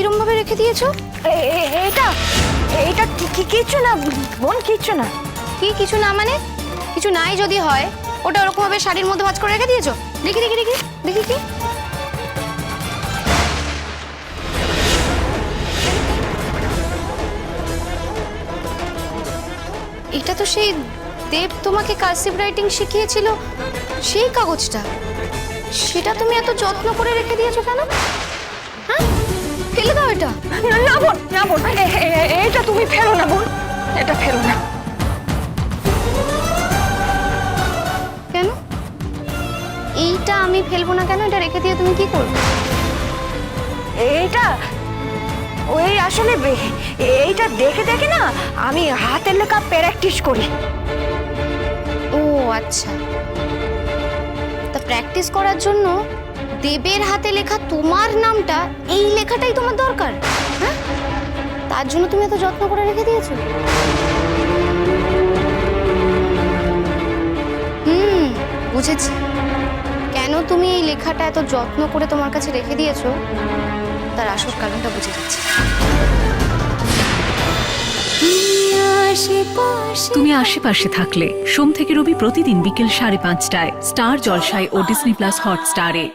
এরম ভাবে রেখে দিয়েছ? এটা এটা কিচ্ছু না বোন কিচ্ছু না। কি কিছু না মানে? কিছু নাই যদি হয় ওটা ওরকম ভাবে শাড়ির মধ্যে ভাঁজ করে রেখে দিয়েছ? দেখি দেখি দেখি দেখি কি। এটা তো সেই দেব তোমাকে কার্সিভ রাইটিং শিখিয়েছিল সেই কাগজটা। সেটা তুমি এত যত্ন করে রেখে দিয়েছ কেন? না না বোন। না বোন এটা তুমি ফেলো না বোন। এটা ফেলো না। কেন? এইটা আমি ফেলব না কেন? এটা রেখে দিয়ে তুমি কি করবে? এইটা? ওই আসলে এইটা দেখে দেখে না আমি হাতের লেখা প্র্যাকটিস করি। ও আচ্ছা। তা প্র্যাকটিস করার জন্য দেবের হাতে লেখা তোমার নামটা এই লেখাটাই তোমার দরকার? তার জন্য তুমি এত যত্ন করে রেখে দিয়েছ? হুম, বুঝেছি। কেন তুমি এই লেখাটা এত যত্ন করে তোমার কাছে রেখে দিয়েছ? তার আসল কারণটা বুঝে যাচ্ছি। তুমি আশেপাশে থাকলে সোম থেকে রবি প্রতিদিন বিকেল সাড়ে পাঁচটায় স্টার জলসায় ও ডিসনি প্লাস হটস্টারে।